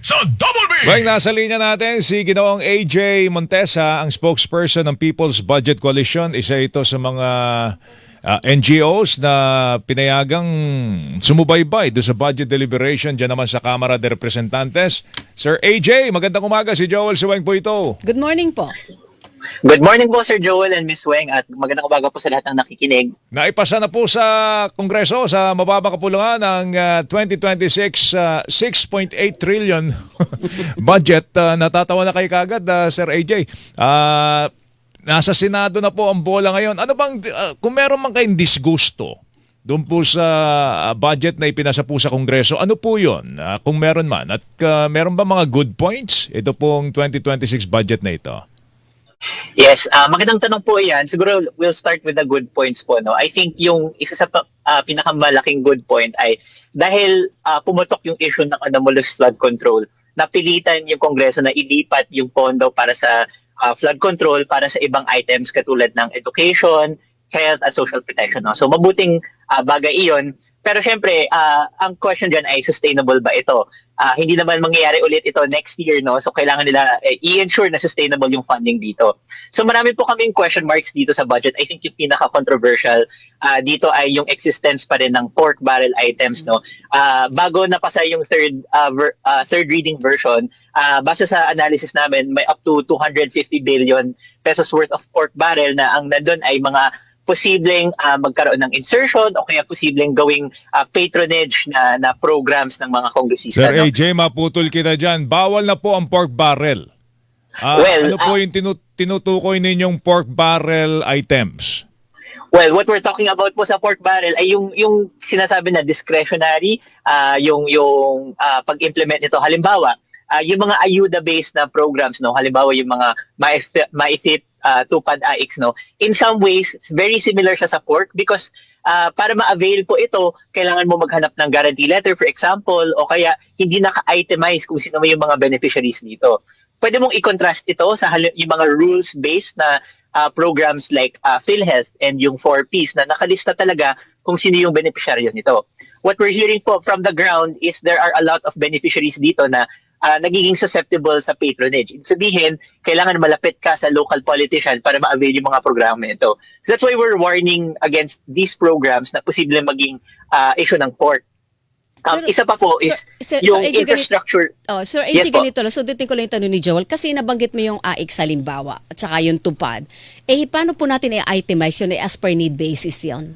sa Double B! Well, nasa linya natin si Ginoong AJ Montesa, ang spokesperson ng People's Budget Coalition. Isa ito sa mga ah, NGOs na pinayagang sumubaybay do sa budget deliberation dyan naman sa Kamara de Representantes. Sir AJ, magandang umaga. Si Joel Suweng po ito. Good morning po. Good morning po Sir Joel and Miss Weng at magandang umaga po sa lahat ng nakikinig. Naipasa na po sa Kongreso sa mababa kapulungan ng ah, 2026 ah, 6.8 trillion budget. Ah, natatawa na kayo kagad, ah, Sir AJ. Ah, nasa Senado na po ang bola ngayon. Ano bang, ah, kung meron man kayong disgusto doon po sa budget na ipinasa po sa Kongreso, ano po yun? Ah, kung meron man. At ah, meron ba mga good points? Ito pong 2026 budget na ito. Yes, ah magandang tanong po 'yan. Siguro we'll start with the good points po no. I think yung isa sa ah, pinakamalaking good point ay dahil ah, pumutok yung issue ng anomalous flood control, napilitan yung Kongreso na ilipat yung pondo para sa ah, flood control para sa ibang items katulad ng education, health at social protection. No? So mabuting ah, bagay iyon. Pero syempre, ah, ang question dyan ay sustainable ba ito? Ah, hindi naman mangyayari ulit ito next year, no? So kailangan nila eh, i-ensure na sustainable yung funding dito. So marami po kaming question marks dito sa budget. I think yung pinaka-controversial ah, dito ay yung existence pa rin ng pork barrel items, no? Ah, bago napasa yung third ah, ver- ah, third reading version, ah, base sa analysis namin, may up to 250 billion pesos worth of pork barrel na ang nandun ay mga posibleng ah, magkaroon ng insertion o kaya posibleng gawing ah, patronage na na programs ng mga kongresista. Sir no? AJ, maputol kita dyan. Bawal na po ang pork barrel. Ah, Well, ano po ah- yung tinu- tinutukoy ninyong pork barrel items? Well, what we're talking about po sa pork barrel ay yung yung sinasabi na discretionary, ah, yung yung ah, pag-implement nito. Halimbawa, ah, yung mga ayuda-based na programs, no. Halimbawa, yung mga maif- maifip uh, tupad AX, no. In some ways, very similar siya sa pork because ah, para ma-avail po ito, kailangan mo maghanap ng guarantee letter, for example, o kaya hindi naka-itemize kung sino mo yung mga beneficiaries dito. Pwede mong i-contrast ito sa yung mga rules-based na ah, programs like uh, PhilHealth and yung 4Ps na nakalista talaga kung sino yung beneficiaryo nito. What we're hearing po from the ground is there are a lot of beneficiaries dito na ah, nagiging susceptible sa patronage. Sabihin, kailangan malapit ka sa local politician para ma-avail yung mga programa ito. So that's why we're warning against these programs na posible maging ah, issue ng court. Um, Pero, isa pa po is Sir- Sir yung AJ, ganito- infrastructure. Oh, Sir Yes AJ, po. ganito lang. So, dutin ko lang yung tanong ni Joel. Kasi nabanggit mo yung AIC halimbawa at saka yung tupad. Eh, paano po natin i-itemize yun? Eh, as per need basis yon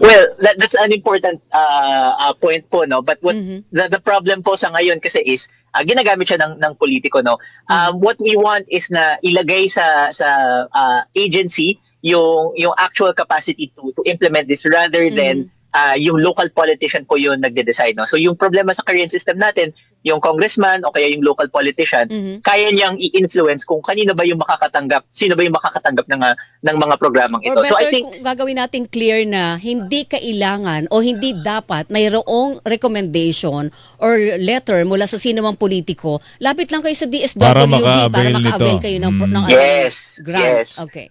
Well, that, that's an important uh, uh, point po, no? But what Mhm. the, the problem po sa ngayon kasi is uh, ginagamit siya ng ng politiko, no? Um, what we want is na ilagay sa sa uh, agency yung yung actual capacity to to implement this rather than uh, yung local politician po yung nagde-decide, no? So yung problema sa current system natin, yung congressman o kaya yung local politician, Mhm. kaya niyang i-influence kung kanino ba yung makakatanggap, sino ba yung makakatanggap ng uh, ng mga programang ito. Or better So I think kung gagawin natin clear na hindi kailangan o hindi dapat mayroong recommendation or letter mula sa sino mang politiko, lapit lang kayo sa DSWD Para para, maka-avail maka-avail nito. kayo ng, Mm. ng Yes, grant. yes. Okay.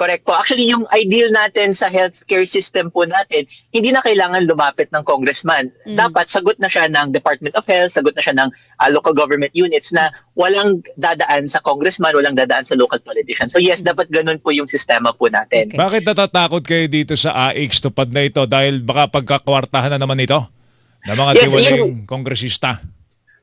Correct po. Actually, yung ideal natin sa healthcare system po natin, hindi na kailangan lumapit ng congressman. Mhm. Dapat sagot na siya ng Department of Health, sagot na siya ng ah, local government units na walang dadaan sa congressman, walang dadaan sa local politician. So yes, dapat ganun po yung sistema po natin. Okay. Bakit natatakot kayo dito sa AX tupad na ito dahil baka pagkakwartahan na naman ito ng mga Yes, tiwaling kongresista?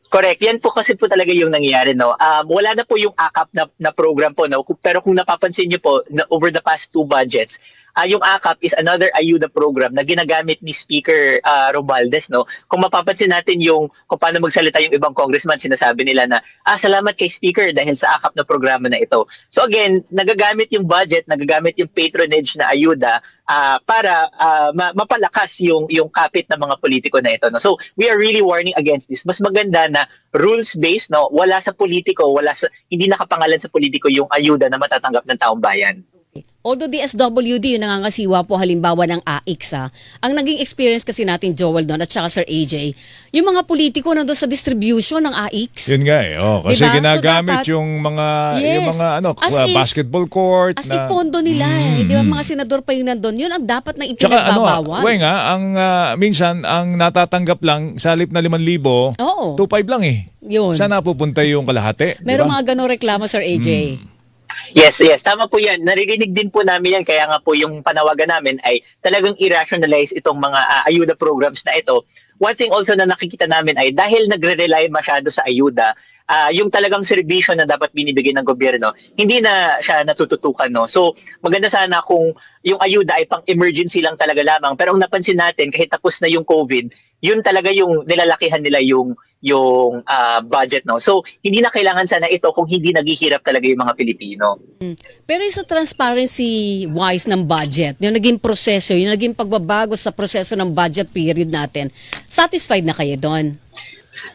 Correct. Yan po kasi po talaga yung nangyayari, no? Um, wala na po yung AKAP na, na program po, no? Pero kung napapansin niyo po, na over the past two budgets, ah, yung AKAP is another ayuda program na ginagamit ni Speaker ah, Romualdez, no? Kung mapapansin natin yung kung paano magsalita yung ibang congressman, sinasabi nila na, ah, salamat kay Speaker dahil sa AKAP na programa na ito. So again, nagagamit yung budget, nagagamit yung patronage na ayuda ah, para ah, ma- mapalakas yung yung kapit ng mga politiko na ito. No? So we are really warning against this. Mas maganda na rules based, no, wala sa politiko, wala sa hindi nakapangalan sa politiko yung ayuda na matatanggap ng taong bayan. Although DSWD yung nangangasiwa po halimbawa ng AIX ha, ang naging experience kasi natin Joel doon at saka Sir AJ, yung mga politiko nandun sa distribution ng AIX. Yun nga eh. Oh, kasi Diba? So, ginagamit dapat- yung mga Yes. yung mga ano, As uh, if- basketball court As na ipondo nila eh. Mm, Di ba mm. mga senador pa yung nandun? Yun ang dapat na Tsaka ano, nga, ang ah, minsan ang natatanggap lang sa halip na 5,000, Oo. 2,500 lang eh. Yun. Saan napupunta yung kalahati? Meron Diba? mga ganong reklamo Sir AJ. Yes, yes. Tama po yan. Naririnig din po namin yan. Kaya nga po yung panawagan namin ay talagang i-rationalize itong mga ah, ayuda programs na ito. One thing also na nakikita namin ay dahil nagre-rely masyado sa ayuda, ah, yung talagang serbisyo na dapat binibigay ng gobyerno, hindi na siya natututukan. No? So maganda sana kung yung ayuda ay pang emergency lang talaga lamang. Pero ang napansin natin, kahit tapos na yung COVID, yun talaga yung nilalakihan nila yung yung ah, budget no. So hindi na kailangan sana ito kung hindi naghihirap talaga yung mga Pilipino. Mm. Pero yung sa transparency wise ng budget, yung naging proseso, yung naging pagbabago sa proseso ng budget period natin, satisfied na kayo doon?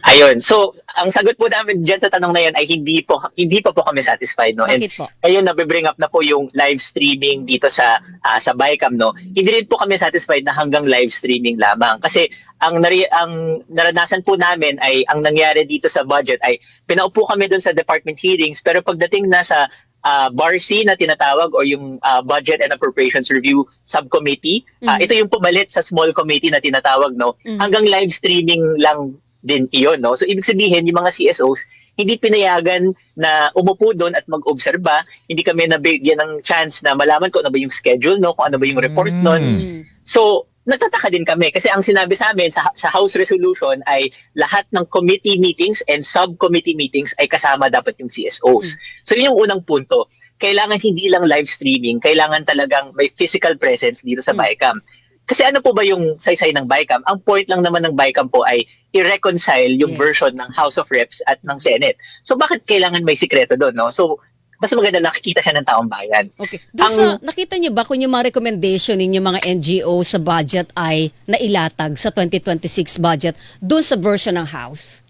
Ayun. So, ang sagot po namin diyan sa tanong na 'yan ay hindi po hindi pa po kami satisfied no. Bakit po? ayun nabe-bring up na po yung live streaming dito sa ah, sa Bicam no. Hindi rin po kami satisfied na hanggang live streaming lamang kasi ang nari, ang naranasan po namin ay ang nangyari dito sa budget ay pinaupo kami doon sa department hearings pero pagdating na sa ah, bar C na tinatawag o yung ah, Budget and Appropriations Review Subcommittee, ah, Mhm. ito yung pumalit sa small committee na tinatawag no. Mhm. Hanggang live streaming lang din iyon no. So ibig sabihin yung mga CSOs hindi pinayagan na umupo doon at mag-obserba. Hindi kami nabigyan ng chance na malaman kung ano ba yung schedule, no? kung ano ba yung report Mm. nun. Mm. So, nagtataka din kami kasi ang sinabi sa amin sa, sa House Resolution ay lahat ng committee meetings and subcommittee meetings ay kasama dapat yung CSOs. So, yun yung unang punto. Kailangan hindi lang live streaming, kailangan talagang may physical presence dito sa Mm. BICAM. Kasi ano po ba yung saysay ng BICAM? Ang point lang naman ng BICAM po ay i-reconcile yung Yes. version ng House of Reps at ng Senate. So bakit kailangan may sikreto doon, no? So mas maganda nakikita siya ng taong bayan. Okay. Doon Ang- sa, nakita niyo ba kung yung mga recommendation ninyo mga NGO sa budget ay nailatag sa 2026 budget doon sa version ng House?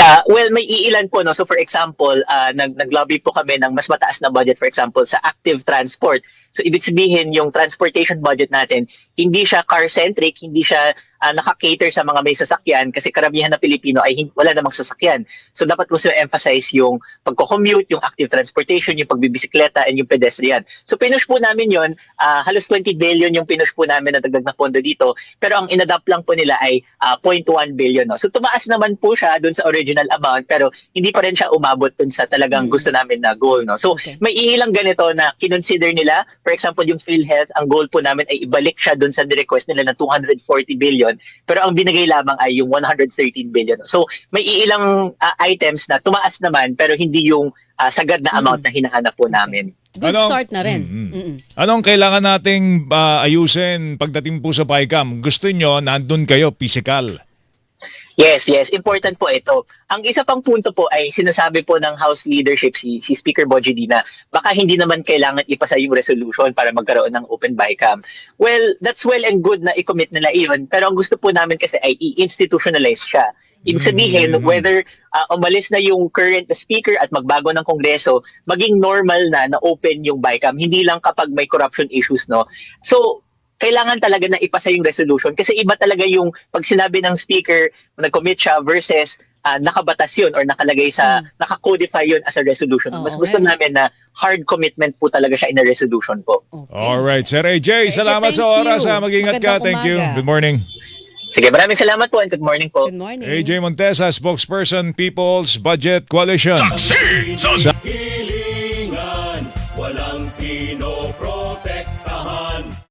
Ah, well, may iilan po. No? So for example, ah, nag nag-lobby po kami ng mas mataas na budget for example sa active transport. So ibig sabihin yung transportation budget natin, hindi siya car-centric, hindi siya ah, naka-cater sa mga may sasakyan kasi karamihan na Pilipino ay wala namang sasakyan. So dapat sila emphasize yung pagko-commute, yung active transportation, yung pagbibisikleta, and yung pedestrian. So pinush po namin yon ah, halos 20 billion yung pinush po namin na dagdag na pondo dito. Pero ang inadapt lang po nila ay ah, 0.1 billion. No? So tumaas naman po siya dun sa original amount pero hindi pa rin siya umabot dun sa talagang Mm. gusto namin na goal. No? So Okay. may ilang ganito na kinonsider nila. For example, yung PhilHealth, ang goal po namin ay ibalik siya dun sa request nila na 240 billion. Pero ang binigay lamang ay yung 113 billion. So may ilang ah, items na tumaas naman pero hindi yung ah, sagad na amount na hinahanap po namin. Good Anong- start na rin. Mm, mm. Mm-mm. Anong kailangan nating ah, ayusin pagdating po sa BICAM? Gusto nyo, nandun kayo, physical. Yes, yes. Important po ito. Ang isa pang punto po ay sinasabi po ng House leadership si, si Speaker Boji na baka hindi naman kailangan ipasa yung resolution para magkaroon ng open BICAM. Well, that's well and good na i-commit nila iyon. Pero ang gusto po namin kasi ay i-institutionalize siya. Ibig sabihin, Mm. whether ah, umalis na yung current speaker at magbago ng kongreso, maging normal na na open yung BICAM. Hindi lang kapag may corruption issues, no? So, kailangan talaga na ipasa yung resolution kasi iba talaga yung pag sinabi ng speaker nag-commit siya versus ah, nakabatas yun or nakalagay sa naka-codify yun as a resolution. Oo, Mas gusto nga. namin na hard commitment po talaga siya in a resolution po. Okay. Alright, Sir AJ, AJ, salamat sa oras. ha. Mag-ingat ka. Magandang Thank you. umaga. Good morning. Sige, maraming salamat po and good morning po. Good morning. AJ Montesa, spokesperson, People's Budget Coalition. sa